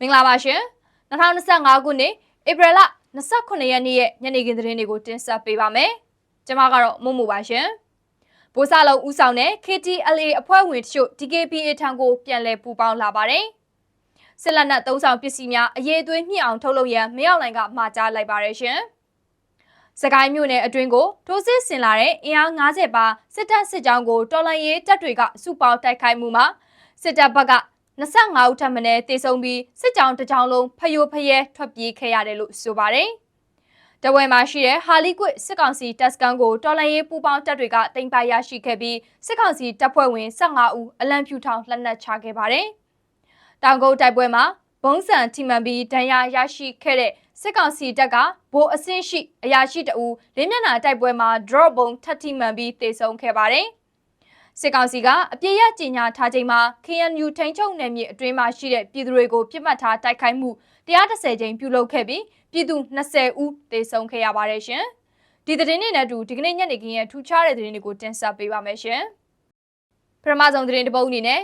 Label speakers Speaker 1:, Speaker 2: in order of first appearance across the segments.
Speaker 1: မင်္ဂလာပါရှင်2025ခုနှစ်ဧပြီလ29ရက်နေ့ရဲ့ညနေခင်းသတင်းတွေကိုတင်ဆက်ပေးပါမယ်ကျွန်မကတော့မုံမူပါရှင်ဘိုးစာလုံးဦးဆောင်တဲ့ KTLA အဖွဲ့ဝင်တချို့ DKPA ထံကိုပြန်လည်ပူးပေါင်းလာပါတယ်စစ်လက်နက်သုံးဆောင်ပစ္စည်းများအရေးသွေးမြင့်အောင်ထုတ်လုပ်ရန်မရောက်နိုင်ကမှာကြားလိုက်ပါတယ်ရှင်စကိုင်းမြို့နယ်အတွင်းကိုထိုးစစ်ဆင်လာတဲ့အင်အား90ပါစစ်တပ်စစ်ကြောင်းကိုတော်လှန်ရေးတပ်တွေကစုပေါင်းတိုက်ခိုက်မှုမှာစစ်တပ်ဘက်က 25ဦးထပ်မံတေဆုံးပြီးစစ်ကြောင်းတစ်ကြောင်းလုံးဖယိုဖယဲထွက်ပြေးခဲ့ရတယ်လို့ဆိုပါတယ်။တဝဲမှာရှိတဲ့ဟာလီကွစ်စစ်ကောင်စီတပ်စကန်ကိုတော်လန်ရေးပူပေါင်းတပ်တွေကတင်ပိုင်ရရှိခဲ့ပြီးစစ်ကောင်စီတပ်ဖွဲ့ဝင်15ဦးအလံဖြူထောင်လက်နက်ချခဲ့ပါတယ်။တောင်ကုန်းတိုက်ပွဲမှာဘုံစံထိမှန်ပြီးဒဏ်ရာရရှိခဲ့တဲ့စစ်ကောင်စီတပ်ကဗိုလ်အဆင့်ရှိအရာရှိတအူလင်းမျက်နှာတိုက်ပွဲမှာ drop ဘုံထပ်ထိမှန်ပြီးတေဆုံးခဲ့ပါတယ်။ စစ်ကောင်စီကအပြည့်ရကြီးညာထားချိန်မှာ KNU ထိန်ချုပ်နယ်မြေအတွင်းမှာရှိတဲ့ပြည်သူတွေကိုပြစ်မှတ်ထားတိုက်ခိုက်မှု130ကြိမ်ပြုလုပ်ခဲ့ပြီးပြည်သူ20ဦးသေဆုံးခဲ့ရပါတယ်ရှင်။ဒီသတင်းတွေနဲ့အတူဒီကနေ့ညနေခင်းရဲ့ထူးခြားတဲ့သတင်းတွေကိုတင်ဆက်ပေးပါမယ်ရှင်။ပထမဆုံးသတင်းတစ်ပုဒ်အနေနဲ့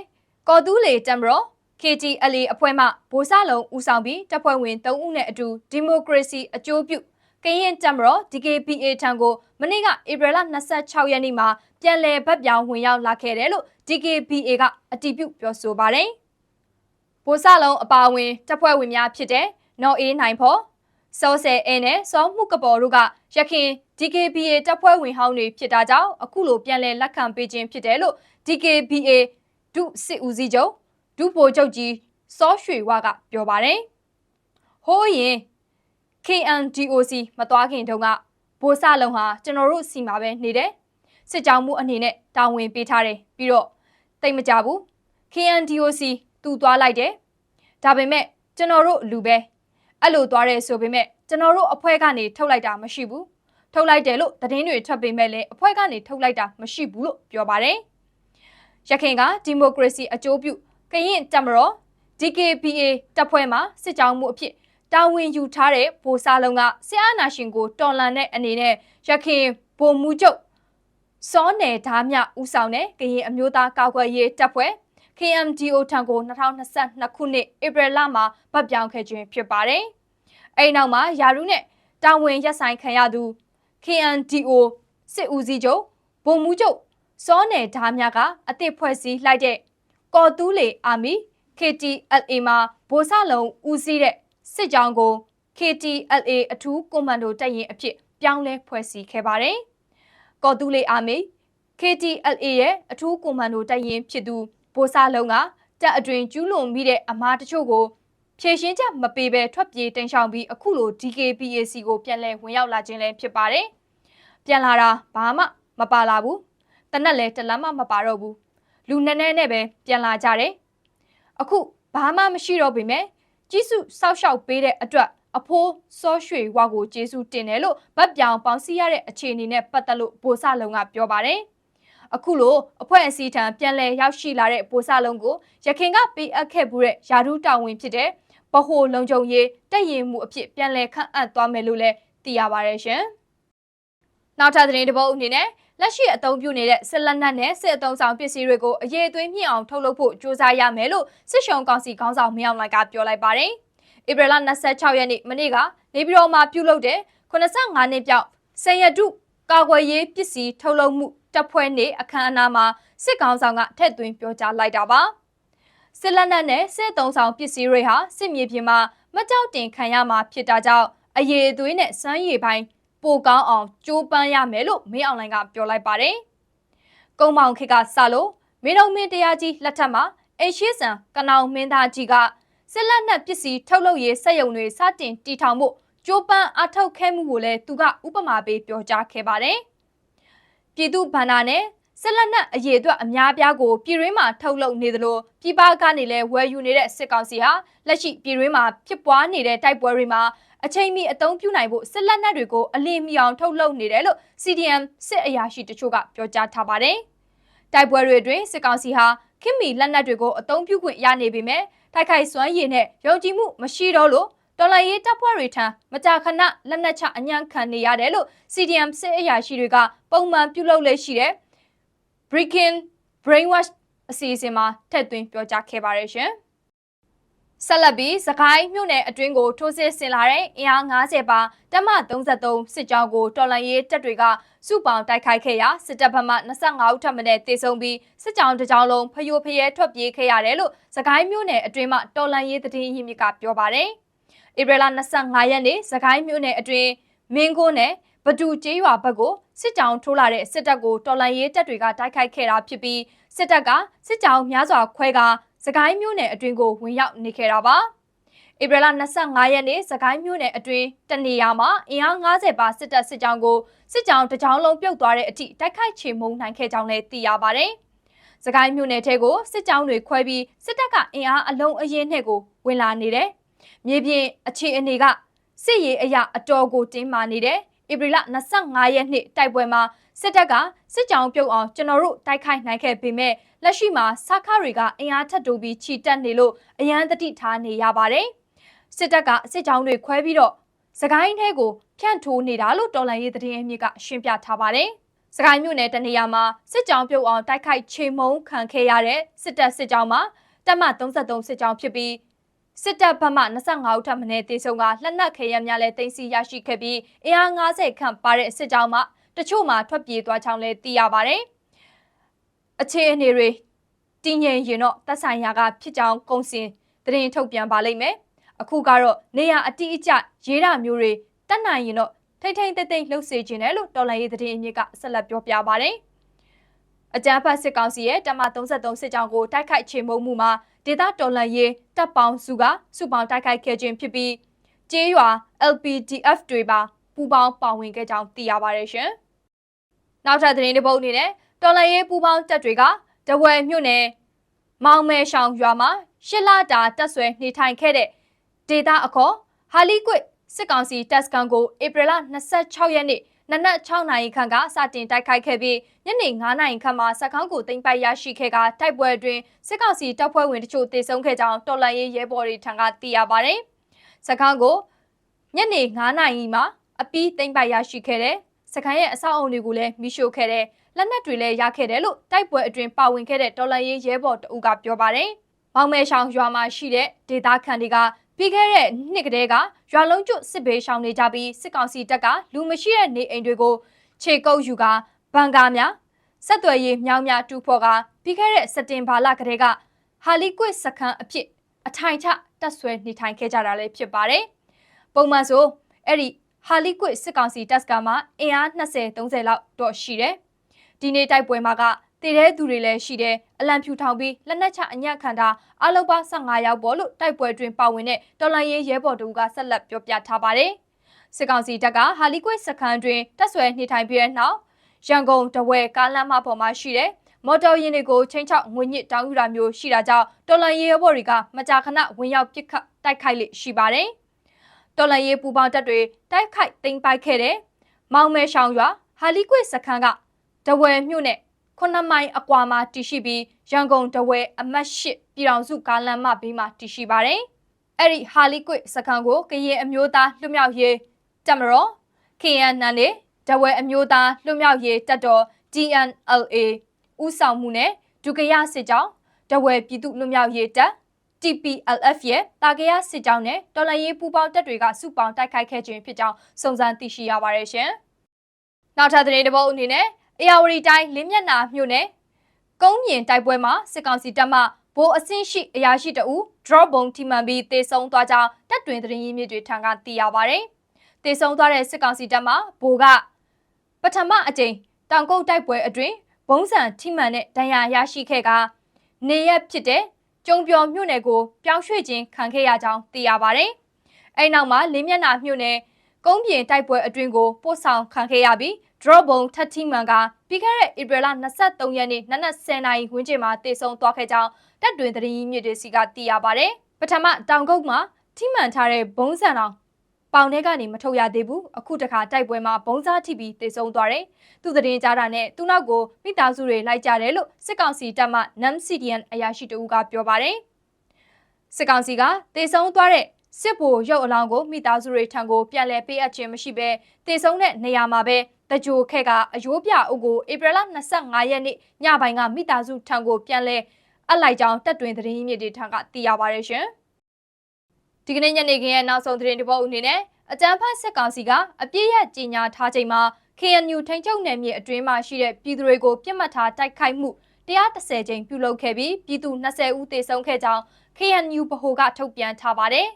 Speaker 1: ကော်တူးလေတမ်ဘရော KTLA အဖွဲ့မှဗိုလ်စလုံးဦးဆောင်ပြီးတပ်ဖွဲ့ဝင်3ဦးနဲ့အတူဒီမိုကရေစီအကျိုးပြု ကရင်တမ်ဘရော DKPA ထံကိုမနေ့ကဧပြီလ26ရက်နေ့မှာပြန်လည်ဗတ်ပြောင်းဝင်ရောက်လာခဲ့တယ်လို့ DKBA ကအတည်ပြုပြောဆိုပါတယ်။ဗိုလ်စလုံးအပါအဝင်တပ်ဖွဲ့ဝင်များဖြစ်တဲ့နော်အေးနိုင်ဖော်စောဆယ်အဲနဲ့စောမှုကပေါ်တို့ကရခင် DKBA တပ်ဖွဲ့ဝင်ဟောင်းတွေဖြစ်တာကြောင့်အခုလိုပြန်လည်လက်ခံပေးခြင်းဖြစ်တယ်လို့ DKBA ဒုစစ်ဦးစီးချုပ်ဒုဗိုလ်ချုပ်ကြီးစောရွှေဝါကပြောပါတယ်။ဟိုးရင် KNDOC မသွားခင်တုန်းကဗိုလ်စလုံးဟာကျွန်တော်တို့စီမှာပဲနေတယ်စစ်ကြောင်းမှုအနေနဲ့တာဝန်ပေးထားတယ်ပြီးတော့တိတ်မကြဘူး KNDOC သူသွားလိုက်တယ်ဒါပေမဲ့ကျွန်တော်တို့လူပဲအဲ့လိုသွားတယ်ဆိုပေမဲ့ကျွန်တော်တို့အဖွဲ့ကနေထုတ်လိုက်တာမရှိဘူးထုတ်လိုက်တယ်လို့သတင်းတွေထွက်ပေမဲ့လည်းအဖွဲ့ကနေထုတ်လိုက်တာမရှိဘူးလို့ပြောပါတယ်ရခိုင်ကဒီမိုကရေစီအကျိုးပြုကရင်တက်မတော် DKPA တပ်ဖွဲ့မှစစ်ကြောင်းမှုအဖြစ် တာဝန်ယူထားတဲ့ဗိုလ်စားလုံးကဆရာနာရှင်ကိုတော်လန်တဲ့အနေနဲ့ရခင်ဗိုလ်မှုချုပ်စောနယ်ဓာမြဦးဆောင်တဲ့ကရင်အမျိုးသားကာကွယ်ရေးတပ်ဖွဲ့ KMDO ထံကို2022ခုနှစ်ဧပြီလမှာဗတ်ပြောင်းခဲ့ခြင်းဖြစ်ပါတယ်။အဲဒီနောက်မှာယာရုနဲ့တာဝန်ရက်ဆိုင်ခံရသူ KNDO စစ်ဦးစီးချုပ်ဗိုလ်မှူးချုပ်စောနယ်ဓာမြကအသစ်ဖွဲ့စည်းလိုက်တဲ့ကော်တူးလေအာမီ KTLA မှာဗိုလ်စလုံးဦးစီးတဲ့ စစ်ကြောင်းကို KTLA အထူးကွန်မန်ဒိုတပ်ရင်အဖြစ်ပြောင်းလဲဖွဲ့စည်းခဲ့ပါတယ်။ကော်တူးလေးအာမေ KTLA ရဲ့အထူးကွန်မန်ဒိုတပ်ရင်ဖြစ်သူဗိုလ်စားလုံးကတပ်အတွင်ကျူးလွန်မိတဲ့အမားတချို့ကိုဖြည့်ရှင်းချက်မပေးဘဲထွက်ပြေးတင်ရှောင်ပြီးအခုလို DKPAC ကိုပြန်လဲဝင်ရောက်လာခြင်းလည်းဖြစ်ပါတယ်။ပြန်လာတာဘာမှမပါလာဘူး။တနက်လည်းတလမ်းမှမပါတော့ဘူး။လူနဲ့နဲ့နဲ့ပဲပြန်လာကြတယ်။အခုဘာမှမရှိတော့ပေမဲ့ ကြီးစုစောက်ရှောက်ပေးတဲ့အတွက်အဖိုးစောရွှေဝါကိုကျေးဇူးတင်တယ်လို့ဗတ်ပြောင်ပေါင်းစည်းရတဲ့အခြေအနေနဲ့ပတ်သက်လို့ဗိုလ်စလုံးကပြောပါတယ်။အခုလိုအဖွဲ့အစည်းထံပြန်လည်ရောက်ရှိလာတဲ့ဗိုလ်စလုံးကိုရခင်ကပေးအပ်ခဲ့မှုတဲ့ယာဒူးတာဝန်ဖြစ်တဲ့ဗဟိုလုံခြုံရေးတက်ရင်မှုအဖြစ်ပြန်လည်ခန့်အပ်သွားမယ်လို့လည်းသိရပါတယ်ရှင်။နောက်ထပ်သတင်းတစ်ပုဒ်အနေနဲ့ လက်ရှိအသုံးပြုနေတဲ့စစ်လက်နက်နဲ့စစ်အုံဆောင်ပစ္စည်းတွေကိုအရေးအသွေးမြင့်အောင်ထုတ်လုပ်ဖို့ကြိုးစားရမယ်လို့စစ်ရှုံကောင်စီခေါင်းဆောင်မြောင်လိုက်ကပြောလိုက်ပါတယ်။ဧပြီလ26ရက်နေ့မနေ့ကနေပြည်တော်မှာပြုလုပ်တဲ့85နှစ်ပြောက်စံရတုကာကွယ်ရေးပစ္စည်းထုတ်လုပ်မှုတပ်ဖွဲ့နေအခမ်းအနားမှာစစ်ကောင်ဆောင်ကထည့်သွင်းပြောကြားလိုက်တာပါ။စစ်လက်နက်နဲ့စစ်တုံးဆောင်ပစ္စည်းတွေဟာစစ်မြေပြင်မှာမကြောက်တင်ခံရမှာဖြစ်တာကြောင့်အရေးအသွေးနဲ့စမ်းရည်ပိုင်း ပိုကောင်းအောင်ကြိုးပမ်းရမယ်လို့မင်းအောင်လိုင်ကပြောလိုက်ပါတယ်။ကုန်းမောင်ခေတ်ကစလို့မင်းတော်မင်းတရားကြီးလက်ထက်မှာအိရှိဆန်ကနောင်မင်းသားကြီးကစစ်လက်နက်ပစ္စည်းထုတ်လုပ်ရေးစက်ရုံတွေစတင်တည်ထောင်မှုကြိုးပမ်းအထောက်ခဲမှုကိုလည်းသူကဥပမာပေးပြောကြားခဲ့ပါတယ်။ပြည်သူ့ဗန္နာနဲ့ ဆက်လက်နက်အရေးအတွက်အများပြားကိုပြည်ရင်းမှာထုတ်လုပ်နေသလိုပြည်ပကနေလည်းဝယ်ယူနေတဲ့စစ်ကောင်စီဟာလက်ရှိပြည်ရင်းမှာဖြစ်ပွားနေတဲ့တိုက်ပွဲတွေမှာအချိန်မီအသုံးပြုနိုင်ဖို့စစ်လက်နက်တွေကိုအလင်းမီအောင်ထုတ်လုပ်နေတယ်လို့ CDM စစ်အရာရှိတချို့ကပြောကြားထားပါတယ်။တိုက်ပွဲတွေအတွင်းစစ်ကောင်စီဟာခင်မီလက်နက်တွေကိုအသုံးပြုခွင့်ရနေပေမဲ့တိုက်ခိုက်စွမ်းရည်နဲ့ယုံကြည်မှုမရှိတော့လို့တော်လိုင်းရေးတပ်ဖွဲ့တွေထံမကြာခဏလက်နက်ချအညံ့ခံနေရတယ်လို့ CDM စစ်အရာရှိတွေကပုံမှန်ပြုလုပ်လေ့ရှိတဲ့ Breaking Brainwash အစီအစဉ်မှာထည့်သွင်းပြောကြားခဲ့ပါတယ်ရှင်။ဆက်လက်ပြီးစကိုင်းမြို့နယ်အတွင်းကိုထိုးစစ်ဆင်လာတဲ့အင်အား90ပါတပ်မ33စစ်ကြောင်းကိုတော်လန်ရေးတပ်တွေကစုပေါင်းတိုက်ခိုက်ခဲ့ရာစစ်တပ်ဘက်မှ25ဦးထပ်မံတေဆုံးပြီးစစ်ကြောင်းတစ်ကြောင်းလုံးဖျို့ဖျဲထွက်ပြေးခဲ့ရတယ်လို့စကိုင်းမြို့နယ်အတွင်းမှတော်လန်ရေးသတင်းရင်းမြစ်ကပြောပါတယ်။ဧပြီလ25ရက်နေ့စကိုင်းမြို့နယ်အတွင်းမင်းကုန်းနယ် ဘဒူကျေးရွာဘက်ကိုစစ်ကြောင်းထိုးလာတဲ့စစ်တပ်ကိုတော်လန်ရေးတပ်တွေကတိုက်ခိုက်ခဲ့တာဖြစ်ပြီးစစ်တပ်ကစစ်ကြောင်းများစွာခွဲကာစကိုင်းမြို့နယ်အတွင်းကိုဝင်ရောက်နေခဲ့တာပါဧပြီလ25ရက်နေ့စကိုင်းမြို့နယ်အတွင်းတနေရာမှာအင်အား90ပါစစ်တပ်စစ်ကြောင်းကိုစစ်ကြောင်းတစ်ကြောင်းလုံးပြုတ်သွားတဲ့အထိတိုက်ခိုက်ချေမှုန်းနိုင်ခဲ့ကြောင်းလည်းသိရပါတယ်။စကိုင်းမြို့နယ်ထဲကိုစစ်ကြောင်းတွေခွဲပြီးစစ်တပ်ကအင်အားအလုံးအရင်နဲ့ကိုဝင်လာနေတယ်။မြေပြင်အခြေအနေကစစ်ရေးအရာအတော်ကိုတင်းမာနေတယ်။ ဧပြီလ25ရက်နေ့တိုက်ပွဲမှာစစ်တပ်ကစစ်ကြောင်းပြုတ်အောင်ကျွန်တော်တို့တိုက်ခိုက်နိုင်ခဲ့ပေမဲ့လက်ရှိမှာစခါတွေကအင်အားထပ်တိုးပြီးခြိတက်နေလို့အရန်တတိထားနေရပါတယ်။စစ်တပ်ကစစ်ကြောင်းတွေခွဲပြီးတော့စကိုင်းထဲကိုဖြန့်ထိုးနေတာလို့တော်လန်ရေးသတင်းအမြစ်ကရှင်းပြထားပါတယ်။စကိုင်းမြို့နယ်တနေရာမှာစစ်ကြောင်းပြုတ်အောင်တိုက်ခိုက်ချေမှုန်းခံခဲ့ရတဲ့စစ်တပ်စစ်ကြောင်းမှာတပ်မ33စစ်ကြောင်းဖြစ်ပြီး စစ်တပ်ဘက်မှ25ဦးထပ်မံတေဆုံးကလက်နက်ခဲယမ်းများလည်းတင်စီရရှိခဲ့ပြီးအင်အား90ခန့်ပါတဲ့စစ်ကြောင်းမှတချို့မှာထွက်ပြေးသွားကြောင်းလည်းသိရပါတယ်။အခြေအနေတွေတည်ငြိမ်ရင်တော့သက်ဆိုင်ရာကဖြစ်ကြောင်းကုန်စင်သတင်းထုတ်ပြန်ပါလိမ့်မယ်။အခုကတော့နေရအတိအကျရေးရမျိုးတွေတက်နိုင်ရင်တော့ထိမ့်ထိမ့်သိမ့်သိမ့်လှုပ်စေခြင်းတယ်လို့တော်လိုင်းရေးသတင်းအမြစ်ကဆက်လက်ပြောပြပါတယ်။အကြမ်းဖက်စစ်ကောင်စီရဲ့တမ33စစ်ကြောင်းကိုတိုက်ခိုက်ချေမှုန်းမှုမှာ ဒေသတော်လှန်ရေးတပ်ပေါင်းစုကစုပေါင်းတိုက်ခိုက်ခဲ့ခြင်းဖြစ်ပြီးကျေးရွာ LPDF တွေပါပူးပေါင်းပါဝင်ခဲ့ကြောင်းသိရပါတယ်ရှင်။နောက်ထပ်သတင်းတစ်ပုဒ်အနေနဲ့တော်လှန်ရေးပူးပေါင်းတပ်တွေကတဝယ်မြို့နယ်မောင်မဲရှောင်ရွာမှာရှစ်လတာတပ်ဆွဲနေထိုင်ခဲ့တဲ့ဒေသအခေါ်ဟာလီကွတ်စစ်ကောင်စီတပ်စကန်ကိုဧပြီလ26ရက်နေ့ နနက်6နာရီခန့်ကစတင်တိုက်ခိုက်ခဲ့ပြီးညနေ9နာရီခန့်မှာစကောင်းကိုတင်ပိုက်ရရှိခဲ့ကတိုက်ပွဲအတွင်းစစ်ကောင်စီတပ်ဖွဲ့ဝင်တချို့တေဆုံးခဲ့ကြောင်းတော်လှန်ရေးရဲဘော်တွေထံကသိရပါတယ်။စကောင်းကိုညနေ9နာရီမှာအပီးတင်ပိုက်ရရှိခဲ့တဲ့စကန်ရဲ့အဆောက်အုံတွေကိုလည်းမိရှို့ခဲ့တဲ့လက်နက်တွေလည်းရခဲ့တယ်လို့တိုက်ပွဲအတွင်းပါဝင်ခဲ့တဲ့တော်လှန်ရေးရဲဘော်တအုပ်ကပြောပါတယ်။မောင်မဲရှောင်ရွာမှာရှိတဲ့ဒေသခံတွေက ပြီးခဲ့တဲ့နှစ်ကတည်းကရွာလုံးကျွတ်စစ်ဘေးရှောင်နေကြပြီးစစ်ကောင်စီတပ်ကလူမရှိတဲ့နေအိမ်တွေကိုခြေကုပ်ယူကဘန်ကာများဆက်သွယ်ရေးမြောင်းများတူဖို့ကပြီးခဲ့တဲ့စက်တင်ဘာလကတည်းကဟာလီကွစ်စခန်းအဖြစ်အထိုင်ချတက်ဆွဲနေထိုင်ခဲ့ကြတာလည်းဖြစ်ပါတယ်။ပုံမှန်ဆိုအဲ့ဒီဟာလီကွစ်စစ်ကောင်စီတပ်စကားမှာအင်အား20 30လောက်တော့ရှိတယ်။ဒီနေ့တိုက်ပွဲမှာက တည်တဲ့သူတွေလည်းရှိတယ်အလံဖြူထောင်ပြီးလက်နက်ချအညံ့ခံတာအလုံးပေါင်း15ယောက်ပေါ်လို့တိုက်ပွဲတွင်ပါဝင်တဲ့တော်လိုင်းရေးရဲဘော်တို့ကဆက်လက်ပြောပြထားပါတယ်စစ်ကောင်စီတပ်ကဟာလီကွေ့စခန်းတွင်တက်ဆွဲနေထိုင်ပြီးတဲ့နောက်ရန်ကုန်တဝဲကားလမ်းမပေါ်မှာရှိတဲ့မော်တော်ယာဉ်တွေကိုချင်းချောက်ငွေညစ်တောင်းယူတာမျိုးရှိတာကြောင့်တော်လန်ရေးဘော်တွေကမကြာခဏဝင်ရောက်ပစ်ခတ်တိုက်ခိုက်လေရှိပါတယ်။တော်လန်ရေးပူပေါင်းတပ်တွေတိုက်ခိုက်သိမ်းပိုက်ခဲ့တဲ့မောင်မဲရှောင်ရွာဟာလီကွေ့စခန်းကတဝဲမြို့နယ် 9မိုင်အကွာမှာတည်ရှိပြီးရန်ကုန်တဝဲအမတ်၈ပြည်တော်စုကားလမ်းမဘေးမှာတည်ရှိပါတယ်။အဲ့ဒီဟာလီကွစ်စခန်းကိုကရင်အမျိုးသားလွတ်မြောက်ရေးတပ်မတော် KNN နဲ့တဝဲအမျိုးသားလွတ်မြောက်ရေးတပ်တော် DNLA ဥဆောင်မှုနဲ့ဒုကရစစ်ကြောင်းတဝဲပြည်သူလွတ်မြောက်ရေးတပ် TPLF ရဲ့တာကရစစ်ကြောင်းနဲ့တော်လှန်ရေးပူးပေါင်းတပ်တွေကစုပေါင်းတိုက်ခိုက်ခဲ့ခြင်းဖြစ်ကြောင်းစုံစမ်းသိရှိရပါတယ်ရှင်။နောက်ထပ်သတင်းတစ်ပုဒ်အနေနဲ့ အေယာဝတီတိုင်းလင်းမျက်နာမြို့နယ်ကုန်းမြင်တိုက်ပွဲမှာစစ်ကောင်စီတပ်မှဗိုလ်အဆင့်ရှိအရာရှိတအူ drop ဘုံထိမှန်ပြီးတေဆုံးသွားကြောင်းတပ်တွင်သတင်းရင်းမြစ်တွေထံကသိရပါဗျ။တေဆုံးသွားတဲ့စစ်ကောင်စီတပ်မှဗိုလ်ကပထမအကြိမ်တောင်ကုတ်တိုက်ပွဲအတွင်းဘုံစံထိမှန်တဲ့ဒဏ်ရာရရှိခဲ့ကနေရက်ဖြစ်တဲ့ကျုံပြော်မြို့နယ်ကိုပြောင်းရွှေ့ခြင်းခံခဲ့ရကြောင်းသိရပါဗျ။အဲ့နောက်မှာလင်းမျက်နာမြို့နယ်ကုန်းပြင်တိုက်ပွဲအတွင်းကိုပို့ဆောင်ခံခဲ့ရပြီး drop ဘုံထက်တီမန်ကပြီးခဲ့တဲ့ဧပြီလ23ရက်နေ့နနက်10:00နာရီဝန်းကျင်မှာတည်ဆုံသွားခဲ့ကြောင်းတပ်တွင်သတင်းရင်းမြစ်တွေစီကသိရပါဗျ။ပထမတောင်ကုတ်မှာထိမှန်ထားတဲ့ဘုံစံတော်ပေါင်ထဲကနေမထုတ်ရသေးဘူးအခုတခါတိုက်ပွဲမှာဘုံစားထိပြီးတေဆုံးသွားတယ်သူသတင်းကြားတာနဲ့သူ့နောက်ကိုမိသားစုတွေလိုက်ကြတယ်လို့စစ်ကောင်စီတပ်မှ NAM-CDN အရာရှိတဦးကပြောပါတယ်စစ်ကောင်စီကတေဆုံးသွားတဲ့စစ်ဗိုလ်ရုပ်အလောင်းကိုမိသားစုတွေထံကိုပြန်လည်ပေးအပ်ခြင်းမရှိဘဲတေဆုံးတဲ့နေရာမှာပဲ တကြိုခက်ကအယိုးပြအုပ်ကိုဧပြီလ25ရက်နေ့ညပိုင်းကမိသားစုထံကိုပြန်လဲအပ်လိုက်ကြောင်းတက်တွင်သတင်းရင်းမြစ်တွေထံကသိရပါရရှင်။ဒီကနေ့ညနေခင်းရဲ့နောက်ဆုံးသတင်းတစ်ပုဒ်အနေနဲ့အကြမ်းဖက်စစ်ကောင်စီကအပြည့်ရကြီးညာထားချိန်မှာ KNU ထိန်းချုပ်နယ်မြေအတွင်းမှာရှိတဲ့ပြည်သူတွေကိုပြစ်မှတ်ထားတိုက်ခိုက်မှု130ကြိမ်ပြုလုပ်ခဲ့ပြီးပြည်သူ20ဦးသေဆုံးခဲ့ကြောင်း KNU ဗဟိုကထုတ်ပြန်ထားပါတယ်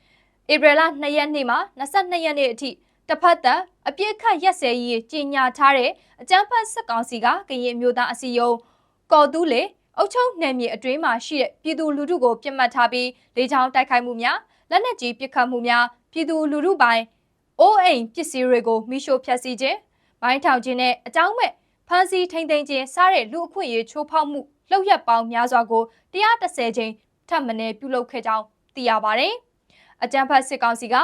Speaker 1: ။ဧပြီလ2ရက်နေ့မှ22ရက်နေ့အထိ တစ်ဖက်သက်အပြစ်ခတ်ရက်စဲရေးကြီးညာထားတဲ့အကြမ်းဖက်စစ်ကောင်စီကကရင်မျိုးသားအစည်းအရုံးကော်တူးလေအုပ်ချုပ်နယ်မြေအတွင်းမှာရှိတဲ့ပြည်သူလူထုကိုပြစ်မှတ်ထားပြီးလေကြောင်းတိုက်ခိုက်မှုများလက်နက်ကြီးပစ်ခတ်မှုများပြည်သူလူထုပိုင်းအိုးအိမ်ပစ္စည်းတွေကိုမိရှို့ဖျက်ဆီးခြင်းမိုင်းထောင်ခြင်းနဲ့အကြောင်းမဲ့ဖမ်းဆီးထိန်သိမ်းခြင်းစတဲ့လူအခွင့်အရေးချိုးဖောက်မှုလှုပ်ရက်ပေါင်းများစွာကို130ချိန်ထပ်မံပြုလုပ်ခဲ့ကြောင်းသိရပါတယ်။အကြမ်းဖက်စစ်ကောင်စီက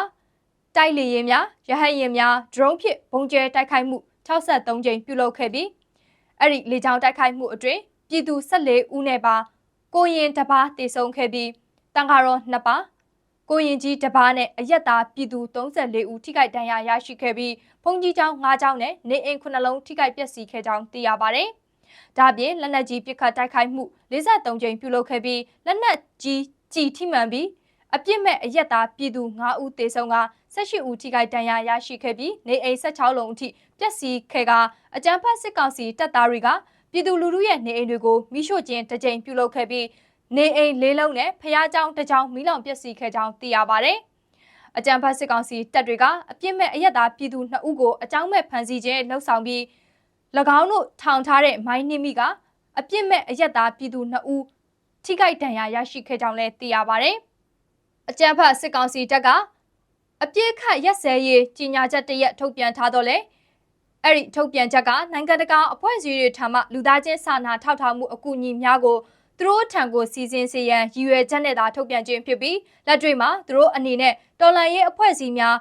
Speaker 1: တိုက်လေရင်များရဟတ်ရင်များဒရုန်းဖြင့်ပုံကျဲတိုက်ခိုက်မှု63ကြိမ်ပြုလုပ်ခဲ့ပြီးအဲ့ဒီလေကြောင်းတိုက်ခိုက်မှုအတွင်းပြည်သူ14ဦးနဲ့ပါကိုရင်တပါးတေဆုံးခဲ့ပြီးတန်ဃာတော်2ပါးကိုရင်ကြီးတပါးနဲ့အယက်သားပြည်သူ34ဦးထိခိုက်ဒဏ်ရာရရှိခဲ့ပြီးဘုံကြီးကျောင်း9ကျောင်းနဲ့နေအိမ်9လုံးထိခိုက်ပျက်စီးခဲ့ကြောင်းသိရပါတယ်။ဒါ့အပြင်လက်နက်ကြီးပစ်ခတ်တိုက်ခိုက်မှု53ကြိမ်ပြုလုပ်ခဲ့ပြီးလက်နက်ကြီးကြီးထိမှန်ပြီးအပြစ်မဲ့အယက်သားပြည်သူ9ဦးသေဆုံးက 18ဦးထိခိုက်ဒဏ်ရာရရှိခဲ့ပြီးနေအိမ်16လုံးအထိပျက်စီးခဲ့ကအကြမ်းဖက်စစ်ကောင်စီတပ်သားတွေကပြည်သူလူထုရဲ့နေအိမ်တွေကိုမိရှို့ခြင်းတစ်ကြိမ်ပြုလုပ်ခဲ့ပြီးနေအိမ်၄လုံးနဲ့ဖျားကြောင်တစ်ကြောင်မိလောင်ပျက်စီးခဲ့ကြောင်းသိရပါဗျ။အကြံဖတ်စစ်ကောင်စီတပ်တွေကအပြစ်မဲ့အရက်သားပြည်သူ2ဦးကိုအကြောင်းမဲ့ဖမ်းဆီးခြင်းလှုပ်ဆောင်ပြီး၎င်းတို့ထောင်ထားတဲ့မိုင်းနှိမိကအပြစ်မဲ့အရက်သားပြည်သူ2ဦးထိခိုက်ဒဏ်ရာရရှိခဲ့ကြောင်းလည်းသိရပါဗျ။အကြံဖတ်စစ်ကောင်စီတပ်က အပြစ်ခတ်ရက်စဲရေးကြီးညာချက်တရက်ထုတ်ပြန်ထားတော့လေအဲ့ဒီထုတ်ပြန်ချက်ကနိုင်ငံတကာအဖွဲ့အစည်းတွေထံမှလူသားချင်းစာနာထောက်ထားမှုအကူအညီများကိုသူတို့ထံကိုစီစဉ်စေရန်ရည်ရွယ်ချက်နဲ့သာထုတ်ပြန်ခြင်းဖြစ်ပြီးလက်တွေ့မှာသူတို့အနေနဲ့တော်လန်ရေးအဖွဲ့အစည်းများ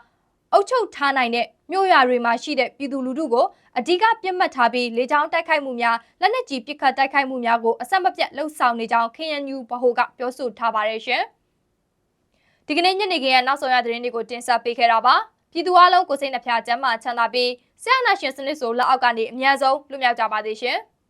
Speaker 1: အုပ်ချုပ်ထားနိုင်တဲ့မြို့ရွာတွေမှာရှိတဲ့ပြည်သူလူထုကိုအဓိကပြစ်မှတ်ထားပြီးလေကြောင်းတိုက်ခိုက်မှုများလက်နက်ကြီးပစ်ခတ်တိုက်ခိုက်မှုများကိုအဆက်မပြတ်လှုပ်ဆောင်နေကြောင်း KNU ဗဟိုကပြောဆိုထားပါတယ်ရှင်။ ဒီကနေ့ညနေခင်းရဲ့နောက်ဆုံးရသတင်းတွေကိုတင်ဆက်ပေးခဲ့တာပါ။ပြည်သူအလုံးကိုစိတ်နှဖျားချမ်းသာချမ်းသာပြီးဆရာနာရှင်စနစ်ဆိုလက်အောက်ကနေအများဆုံးလွတ်မြောက်ကြပါစေရှင်။